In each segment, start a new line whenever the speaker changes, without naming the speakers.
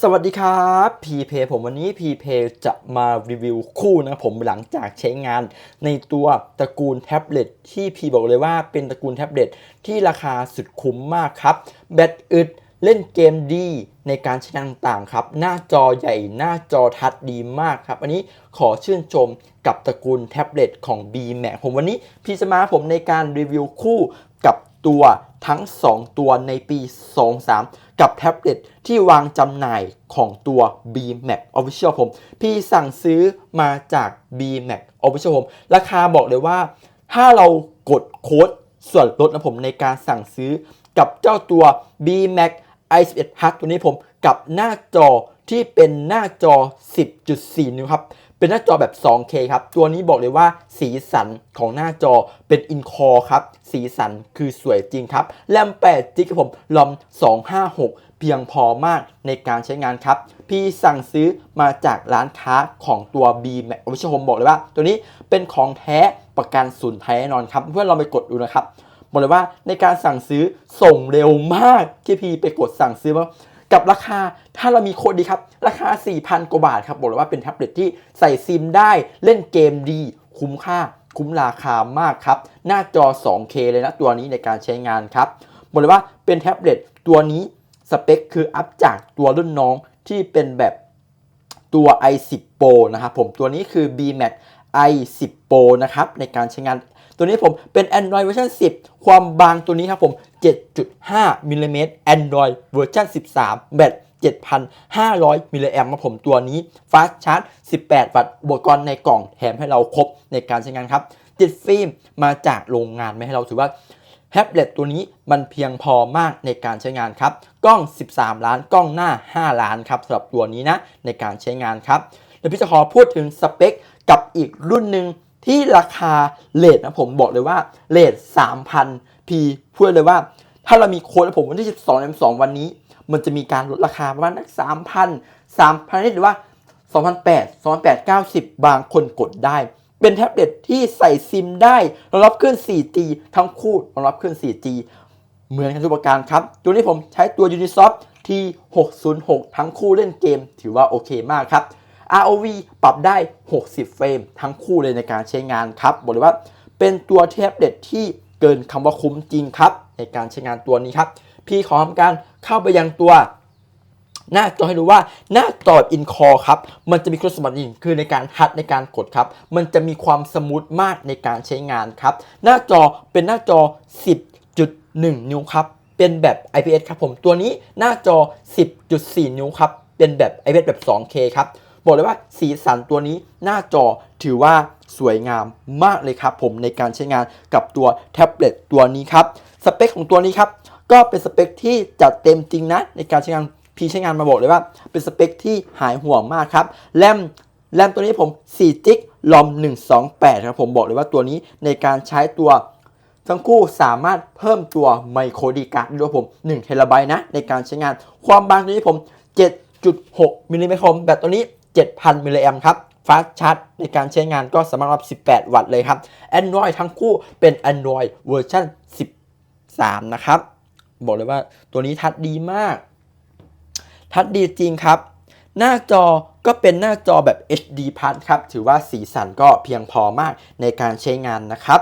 สวัสดีครับพีเพผมวันนี้พีเพจะมารีวิวคู่นะผมหลังจากใช้งาน ในตัวตระกูลแท็บเล็ตที่พีบอกเลยว่าเป็นตระกูลแท็บเล็ตที่ราคาสุดคุ้มมากครับ แบตอึดเล่นเกมดีในการใช้งานต่างๆครับ หน้าจอใหญ่หน้าจอทัชดีมากครับ อันนี้ขอชื่นชมกับตระกูลแท็บเล็ตของ B Max ผมวันนี้พี่จะมาผมในการรีวิวคู่กับตัว ทั้ง 2 ตัวในปี 23 กับแท็บเล็ตที่วางจำหน่ายของตัว B Max Official ผม พี่สั่งซื้อมาจาก B Max Official ผมราคาบอกเลยว่า ถ้าเรากดโค้ดส่วนลดนะผมในการสั่งซื้อกับเจ้าตัว B Max i11 Hard ตัวนี้ผมกับหน้าจอที่เป็นหน้าจอ 10.4 นิ้วครับ เป็นหน้าจอแบบ 2K ครับ ตัวนี้บอกเลยว่าสีสันของหน้าจอเป็นอินคอครับ สีสันคือสวยจริงครับ แรม8จิกครับผมลอม 256 เพียงพอมากในการใช้งานครับ พี่สั่งซื้อมาจากร้านค้าของตัว B Max Official ผมบอกเลยว่า ตัวนี้เป็นของแท้ประกันศูนย์แท้แน่นอนครับ เพื่อนเราไปกดดูนะครับบอกเลยว่าในการสั่งซื้อส่งเร็วมากที่พี่ไปกดสั่งซื้อมา กับราคาถ้าเรามีโค้ดดีครับ ราคา 4,000 กว่าบาทครับ บอกเลยว่าเป็นแท็บเล็ตที่ใส่ซิมได้เล่นเกมดี คุ้มค่า คุ้มราคามากครับ หน้าจอ 2K เลยนะตัวนี้ในการใช้งานครับ บอกเลยว่าเป็นแท็บเล็ตตัวนี้สเปคคืออัพจากตัวรุ่นน้องที่เป็นแบบตัว i10 Pro นะครับผมตัวนี้คือ BMax i10 Pro นะครับในการใช้งาน ตัวนี้ผมเป็น Android เวอร์ชัน10 ความบางตัวนี้ครับผม 7.5มิลลิเมตร Android เวอร์ชัน13 แบต7,500มิลลิแอมป์ครับผมตัวนี้ฟาสชาร์จ18 วัตต์อุปกรณ์ในกล่องแถมให้เราครบในการใช้งานครับติดฟิล์มมาจากโรงงานไม่ให้เราถือว่าแท็บเล็ตตัวนี้มันเพียงพอมากในการใช้งานครับ กล้อง 13 ล้าน กล้องหน้า 5 ล้านครับสำหรับตัวนี้นะในการใช้งานครับ เดี๋ยวพี่จะขอพูดถึงสเปคกับอีกรุ่นหนึ่งที่ราคาเลทนะผมบอกเลยว่าเลท3,000พีพูดเลยว่า ถ้าเรามีโค้ดผมวันที่ 12เดือน2วันนี้ มันจะมีการลดราคาประมาณนัก3,000 3,000หรือว่า 2,800 2,890 บางคนกดได้เป็นแท็บเล็ตที่ใส่ซิมได้รองรับเครื่อง 4G ทั้งคู่รองรับเครื่อง 4G เหมือนกันทุกประการครับ ตัวนี้ผมใช้ตัว Unisoft T606 ทั้งคู่เล่นเกม ถือว่าโอเคมากครับ ROV ปรับได้ 60 เฟรมทั้งคู่เลยในการใช้งานครับบอกเลยว่าเป็นตัวแท็บเล็ตที่เกินคำว่าคุ้มจริงครับ ในการใช้งานตัวนี้ครับ พี่ขอทำการเข้าไปยังตัวหน้าจอให้ดูว่าหน้าจออินคอครับ มันจะมีคุณสมบัติหนึ่งคือในการทัดในการกดครับ มันจะมีความสมูทมากในการใช้งานครับ หน้าจอเป็นหน้าจอ 10.1 นิ้วครับ เป็นแบบ IPS ครับผม ตัวนี้หน้าจอ 10.4 นิ้วครับ เป็นแบบ IPS แบบ 2K ครับ บอกเลยว่าสีสันตัวนี้หน้าจอถือว่าสวยงามมากเลยครับผมในการใช้งานกับตัวแท็บเล็ตตัวนี้ครับ สเปคของตัวนี้ครับ ก็เป็นสเปคที่จัดเต็มจริงนะ ในการใช้งานพี่ใช้งานมาบอกเลยว่า เป็นสเปคที่หายห่วงมากครับแรมแรมตัวนี้ผม4จิกลอม 128 ครับผมบอกเลยว่าตัวนี้ในการใช้ตัวทั้งคู่สามารถเพิ่มตัวไมโครดีการ์ดด้วยผม1เทราไบต์นะ ในการใช้งานความบางตัวนี้ผม 7.6มิลลิเมตรผมแบตตัวนี้ 7,000 มิลลิแอมครับฟาสชาร์จในการใช้งานก็สามารถรับ 18 วัตต์เลยครับ Android ทั้งคู่เป็น Android เวอร์ชัน13 นะครับ บอกเลยว่าตัวนี้ทัดดีมาก ทัดดีจริงครับ หน้าจอก็เป็นหน้าจอแบบ HD Plus ครับ ถือว่าสีสันก็เพียงพอมากในการใช้งานนะครับ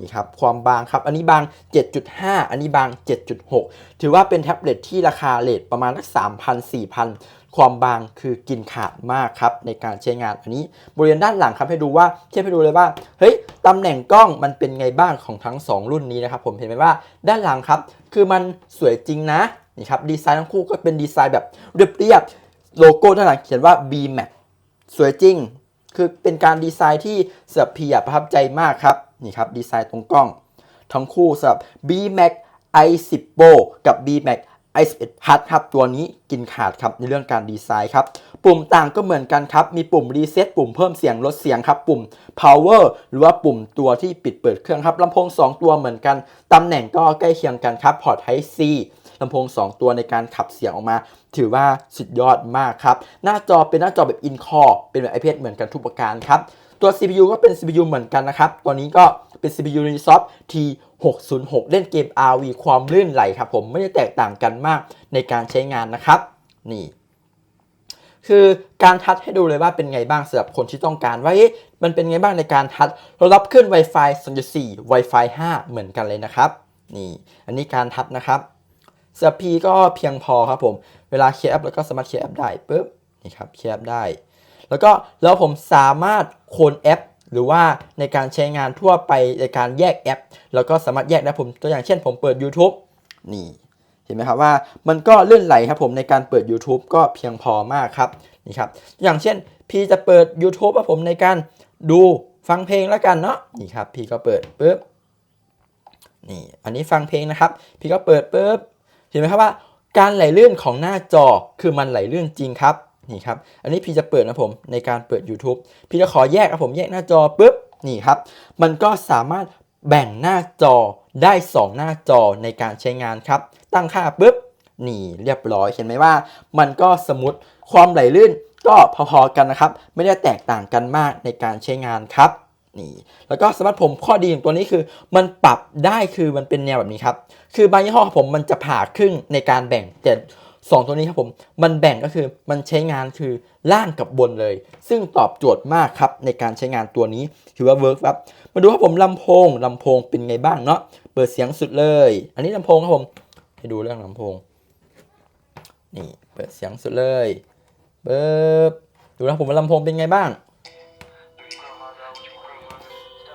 นี่ครับความบางครับ อันนี้บาง 7.5 อันนี้บาง 7.6 ถือว่าเป็นแท็บเล็ตที่ราคาเลทประมาณสัก3,000 4,000 ความบางคือกินขาดมากครับในการใช้งานอันนี้บริเวณด้านหลังครับให้ดูว่าเทียบให้ดูเลยว่าเฮ้ยตำแหน่งกล้องมันเป็นไงบ้างของทั้ง 2 รุ่นนี้นะครับผมเห็นไหมว่าด้านหลังครับ คือมันสวยจริงนะนี่ครับดีไซน์ทั้งคู่ก็เป็นดีไซน์แบบเรียบๆโลโก้ด้านหลังเขียนว่า B Max สวยจริง คือเป็นการดีไซน์ที่สำหรับพี่อะประทับใจมากครับนี่ครับดีไซน์ตรงกล้อง ทั้งคู่สำหรับ B Max i10 Pro กับ B Max i11 Plus ครับตัวนี้กินขาดครับในเรื่องการดีไซน์ครับ ปุ่มต่างก็เหมือนกันครับ มีปุ่มรีเซ็ตปุ่มเพิ่มเสียงลดเสียงครับ ปุ่ม power หรือว่าปุ่มตัวที่ปิดเปิดเครื่องครับลำโพง 2 ตัวเหมือนกัน ตำแหน่งก็ใกล้เคียงกันครับพอร์ต Type C ลำโพง 2 ตัวในการขับเสียงออกมา ถือว่าสุดยอดมากครับ หน้าจอเป็นหน้าจอแบบ in core เป็นแบบ IPS เหมือนกันทุกประการครับ ตัว CPU ก็เป็น CPU เหมือนกันนะครับ ตัวนี้ก็ เป็น CPU Unisoft T606 เล่นเกม RV ความลื่นไหลครับผมไม่ได้แตกต่างกันมากในการใช้งานนะครับ นี่คือการทัดให้ดูเลยว่าเป็นไงบ้างสำหรับคนที่ต้องการว่ามันเป็นไงบ้างในการทัดเรารับขึ้น Wi-Fi 2.4 Wi-Fi 5 เหมือนกันเลยนะครับ นี่ อันนี้การทัดนะครับสำหรับ P ก็เพียงพอครับผม เวลาเคลียร์แอปแล้วก็สามารถเคลียร์แอปได้ปุ๊บนี่ครับเคลียร์แอปได้ แล้วก็แล้วผมสามารถโคลนแอป หรือว่าในการใช้งานทั่วไปในการแยกแอปแล้วก็สามารถแยกได้ผมตัวอย่างเช่นผมเปิด YouTube นี่เห็นไหมครับว่ามันก็เลื่อนไหลครับผมในการเปิด YouTube ก็เพียงพอมากครับนี่ครับอย่างเช่นพี่จะเปิด YouTube ครับผมในการดูฟังเพลงแล้วกันเนาะนี่ครับพี่ก็เปิดปุ๊บนี่อันนี้ฟังเพลงนะครับ พี่ก็เปิดปุ๊บเห็นไหมครับว่าการไหลลื่นของหน้าจอคือมันไหลลื่นจริงครับ นี่ครับ อันนี้พี่จะเปิดนะผมในการเปิด YouTube พี่จะขอแยกครับผมแยกหน้าจอปุ๊บนี่ครับ มันก็สามารถแบ่งหน้าจอได้ 2 หน้าจอในการใช้งานครับ ตั้งค่าปุ๊บนี่เรียบร้อยเห็นไหมว่า มันก็สมมติความไหลลื่นก็พอๆกันนะครับ ไม่ได้แตกต่างกันมากในการใช้งานครับนี่แล้วก็สมาร์ทผมข้อดีของตัวนี้คือ มันปรับได้คือมันเป็นแนวแบบนี้ครับ คือบางยี่ห้อผมมันจะผ่าครึ่งในการแบ่งแต่ สองตัวนี้ครับผม มันแบ่งก็คือมันใช้งานคือล่างกับบนเลย ซึ่งตอบโจทย์มากครับในการใช้งานตัวนี้ถือว่าเวิร์กครับ มาดูครับผมลำโพงลำโพงเป็นไงบ้างเนาะ เปิดเสียงสุดเลย อันนี้ลำโพงครับผม ให้ดูเรื่องลำโพง นี่เปิดเสียงสุดเลยเบิบดูนะผมว่าลำโพงเป็นไงบ้าง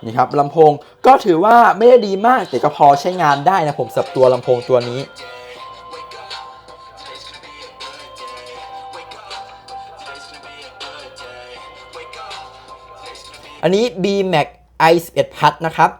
นี่ครับลำโพงก็ถือว่าไม่ได้ดีมากแต่ก็พอใช้งานได้นะผมสับตัวลำโพงตัวนี้ อันนี้ B Max i 11 Plus นะครับ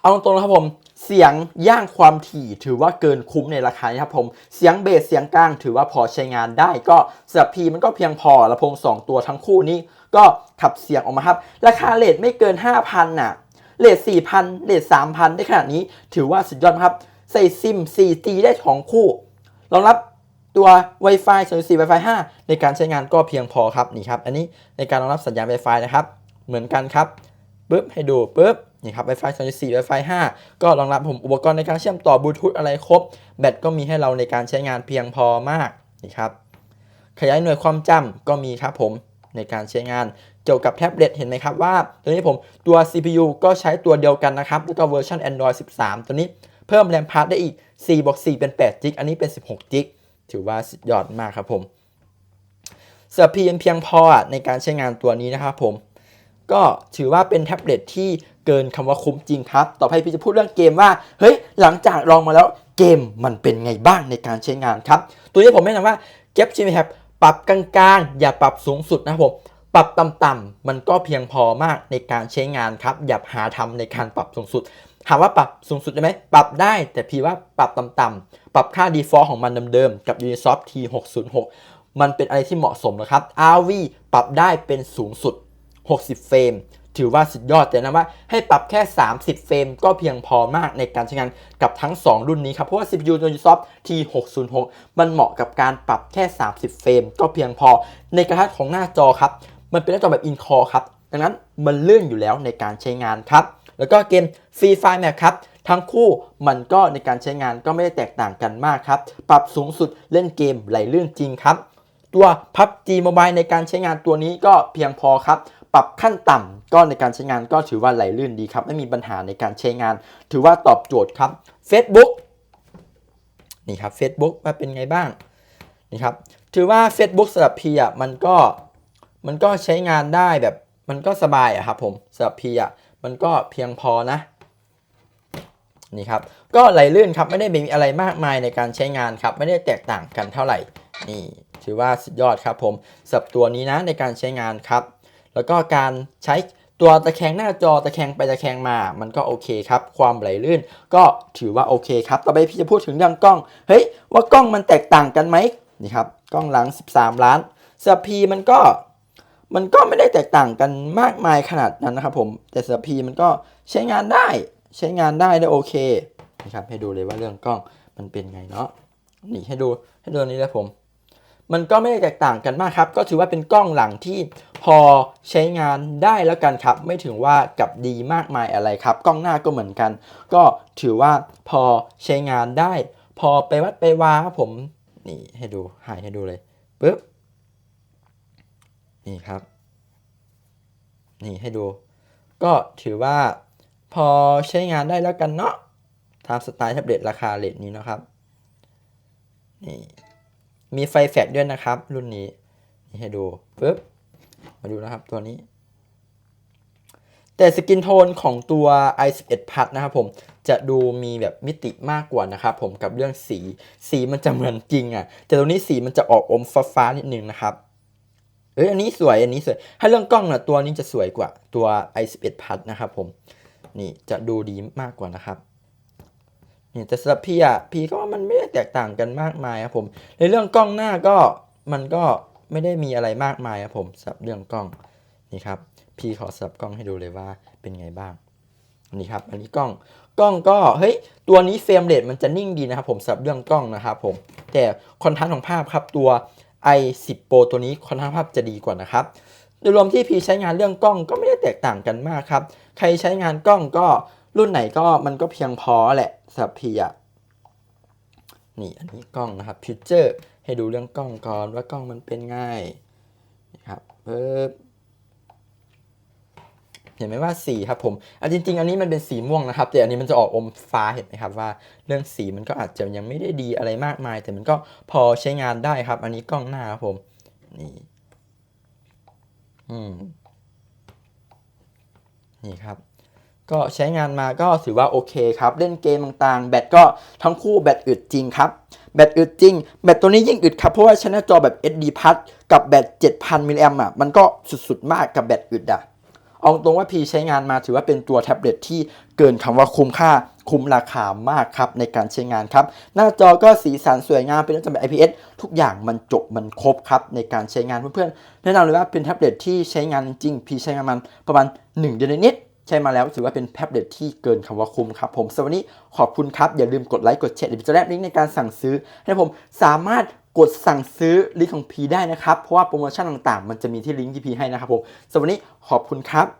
เอาตรงๆนะครับผมเสียงย่างความถี่ถือว่าเกินคุ้มในราคานี้ครับผม เสียงเบสเสียงกลางถือว่าพอใช้งานได้ ก็สำหรับพีมันก็เพียงพอลำโพง2 ตัวทั้งคู่นี้ ก็ขับเสียงออกมาครับ ราคาเลทไม่เกิน 5,000น่ะเลท4,000เลท3,000 ได้ขนาดนี้ถือว่าสุดยอดครับ ใส่ซิม 4G ได้ของคู่รองรับตัว Wi-Fi 2.4 Wi-Fi 5 ในการใช้งานก็เพียงพอครับนี่ครับ อันนี้ในการรองรับสัญญาณ Wi-Fi นะครับ เหมือนกันครับปึ๊บให้ดูปึ๊บ นี่ครับ Wi-Fi 2.4 Wi-Fi 5 ก็รองรับผมอุปกรณ์ในการเชื่อมต่อบลูทูธอะไรครบ แบตก็มีให้เราในการใช้งานเพียงพอมากนี่ครับขยายหน่วยความจำก็มีครับผมในการใช้งานเกี่ยวกับแท็บเล็ตเห็นไหมครับว่า ตัวนี้ผมตัว CPU ก็ใช้ตัวเดียวกันนะครับแล้วก็เวอร์ชัน Android 13 ตัวนี้เพิ่มแรมพาร์ทได้อีก4บวก4เป็น8 g ิกอันนี้เป็น16 g ิกถือว่าสุดยอดมากครับผมเสำหรับ PM เพียงพอในการใช้งานตัวนี้นะครับผมก็ถือว่าเป็นแท็บเล็ตที่ เกินคำว่าคุ้มจริงครับ ต่อไปพี่จะพูดเรื่องเกมว่า เฮ้ย หลังจากลองมาแล้วเกมมันเป็นไงบ้างในการใช้งานครับ ตัวนี้ผมแนะนำว่าเก็บชิมแท็บปรับกลางๆ อย่าปรับสูงสุดนะครับผมปรับต่ำๆมันก็เพียงพอมากในการใช้งานครับ อย่าหาทำในการปรับสูงสุดถามว่าปรับสูงสุดได้ไหมปรับได้แต่พี่ว่าปรับต่ำๆปรับค่า default ของมันเดิมๆกับ Unisoft T606 มันเป็นอะไรที่เหมาะสมนะครับ RV ปรับได้เป็นสูงสุด 60 เฟรม ถือว่าสุดยอดแต่นะว่าให้ปรับแค่ 30 เฟรมก็เพียงพอมากในการใช้งานกับทั้ง 2 รุ่นนี้ครับ เพราะว่า CPU Unisoft T606 มันเหมาะกับการปรับแค่ 30 เฟรมก็เพียงพอ ในกระทัดของหน้าจอครับ มันเป็นหน้าจอแบบ in core ครับ ดังนั้นมันเลื่อนอยู่แล้วในการใช้งานครับ แล้วก็เกม Free Fire Map ครับทั้งคู่มันก็ในการใช้งานก็ไม่ได้แตกต่างกันมากครับ ปรับสูงสุดเล่นเกมไหลลื่นจริงครับ ตัว PUBG Mobile ในการใช้งานตัวนี้ก็เพียงพอครับ ปรับขั้นต่ำก็ในการใช้งานก็ถือว่าไหลลื่นดีครับ ไม่มีปัญหาในการใช้งาน ถือว่าตอบโจทย์ครับ Facebook นี่ครับ Facebook ว่าเป็นไงบ้างนี่ครับถือว่า Facebook สำหรับพีอะมันก็มันก็ใช้งานได้แบบมันก็สบายอะครับผมสำหรับพีอะมันก็เพียงพอนะนี่ครับก็ไหลลื่นครับไม่ได้มีอะไรมากมายในการใช้งานครับ ไม่ได้แตกต่างกันเท่าไหร่นี่ถือว่าสุดยอดครับผมสับตัวนี้นะในการใช้งานครับ แล้วก็การใช้ตัวตะแคงหน้าจอตะแคงไปตะแคงมา มันก็โอเคครับ ความไหลลื่นก็ถือว่าโอเคครับ ต่อไปพี่จะพูดถึงเรื่องกล้อง เฮ้ย ว่ากล้องมันแตกต่างกันไหมนี่ครับ กล้องหลัง 13 ล้านสำหรับพีมันก็ มันก็ไม่ได้แตกต่างกันมากมายขนาดนั้นนะครับผม แต่สำหรับพีมันก็ใช้งานได้ ใช้งานได้ได้โอเค นะครับ ให้ดูเลยว่าเรื่องกล้องมันเป็นไงเนาะ นี่ให้ดู ให้ดูอันนี้เลยผม มันก็ไม่ได้แตกต่างกันมากครับ ก็ถือว่าเป็นกล้องหลังที่พอใช้งานได้แล้วกันครับ ไม่ถึงว่ากับดีมากมายอะไรครับ กล้องหน้าก็เหมือนกัน ก็ถือว่าพอใช้งานได้ พอไปวัดไปวาครับผมนี่ให้ดูหายให้ดูเลยปึ๊บนี่ครับ นี่ให้ดู ก็ถือว่าพอใช้งานได้แล้วกันเนาะตามสไตล์แท็บเล็ตราคาเลทนี้นะครับนี่ มีไฟแฟลชด้วยนะครับ รุ่นนี้ นี่ให้ดูปึ๊บมาดูนะครับตัวนี้ แต่สกินโทนของตัว i11 Plus นะครับผมจะดูมีแบบมิติมากกว่านะครับผมกับเรื่องสี สีมันจะเหมือนจริงอะ่ะ แต่ตัวนี้สีมันจะออกอมฟ้าๆนิดนึงนะครับเอ้ยอันนี้สวยอันนี้สวย ถ้าเรื่องกล้องนะตัวนี้จะสวยกว่าตัว i11 Plus นะครับผมนี่จะดูดีมากกว่านะครับ นี่แต่สำหรับพี่อะพี่ก็ว่ามันไม่ได้แตกต่างกันมากมายครับผม ในเรื่องกล้องหน้าก็มันก็ไม่ได้มีอะไรมากมายครับผมสำหรับเรื่องกล้องนี่ครับพี่ขอสับกล้องให้ดูเลยว่าเป็นไงบ้างนี่ครับอันนี้กล้องกล้องก็เฮ้ยตัวนี้เฟรมเรทมันจะนิ่งดีนะครับผมสำหรับเรื่องกล้องนะครับผมแต่คอนทราสต์ของภาพครับตัว i10 Pro ตัวนี้คอนทราสต์ภาพจะดีกว่านะครับโดยรวมที่พี่ใช้งานเรื่องกล้องก็ไม่ได้แตกต่างกันมากครับใครใช้งานกล้องก็ รุ่นไหนก็มันก็เพียงพอแหละสำหรับพี่อะนี่อันนี้กล้องนะครับพิเจอร์ให้ดูเรื่องกล้องก่อนว่ากล้องมันเป็นง่ายนะครับปึ๊บเห็นไหมว่าสีครับผมอะจริง ๆ อันนี้มันเป็นสีม่วงนะครับ แต่อันนี้มันจะออกอมฟ้าเห็นไหมครับว่า เรื่องสีมันก็อาจจะยังไม่ได้ดีอะไรมากมาย แต่มันก็พอใช้งานได้ครับ อันนี้กล้องหน้าครับผมนี่อืมนี่ครับ ก็ใช้งานมาก็ถือว่าโอเคครับ เล่นเกมต่างๆ แบตก็ทั้งคู่แบตอึดจริงครับ แบตอึดจริง แบตตัวนี้ยิ่งอึดครับ เพราะว่าช้น้าจอแบบ SD Plus กับแบต 7,000 มิลลิแอมอะ มันก็สุดๆ มากกับแบตอึดอะเอาตรงว่าพีใช้งานมาถือว่าเป็นตัวแท็บเล็ตที่เกินคำว่าคุ้มค่าคุ้มราคามากครับในการใช้งานครับ หน้าจอก็สีสันสวยงามเป็นหน้าจอแบบ IPS ทุกอย่างมันจบมันครบครับในการใช้งานเพื่อนๆแนะนำเลยว่าเป็นแท็บเล็ตที่ใช้งานจริงพีใช้งานมันประมาณ 1 เดือนนิด ใช้มาแล้วถือว่าเป็นแท็บเล็ตที่เกินคำว่าคุ้มครับผมสำหรับวันนี้ขอบคุณครับ อย่าลืมกดไลค์กดแชร์เดี๋ยวจะแนบลิงก์ในการสั่งซื้อให้ผมสามารถกดสั่งซื้อลิงก์ของพีได้นะครับ เพราะว่าโปรโมชั่นต่างๆ มันจะมีที่ลิงก์ที่พีให้นะครับผมสำหรับวันนี้ขอบคุณครับ